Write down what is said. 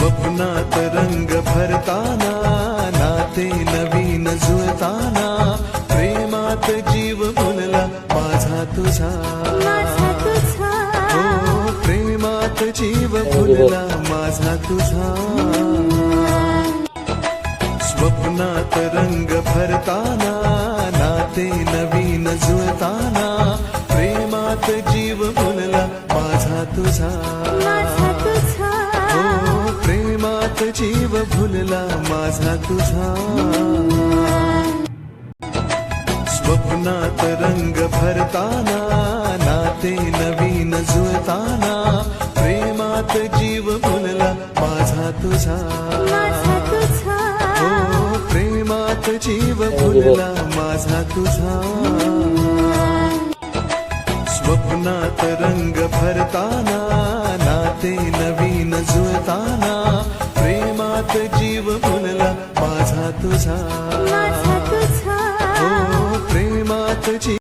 स्वप्नात रंग भरताना नाते नवीन जुळताना प्रेमात जीव फुलला माझा तुझा. हो प्रेमात जीव फुलला माझा तुझा. स्वप्नात रंग भरताना नाते नवीन जुळताना प्रेमात जीव फुलला माझा तुझा. प्रेमात जीव फुलला माझा तुझा. स्वप्नात रंग भरताना नाते नवीन जुळताना प्रेमात जीव फुलला माझा तुझा. हो प्रेमात जीव फुलला माझा तुझा. स्वप्नात रंग भरताना नाते जुळताना प्रेमात जीव फुलला माझा तुझा. माझा तुझा. हो प्रेमात जीव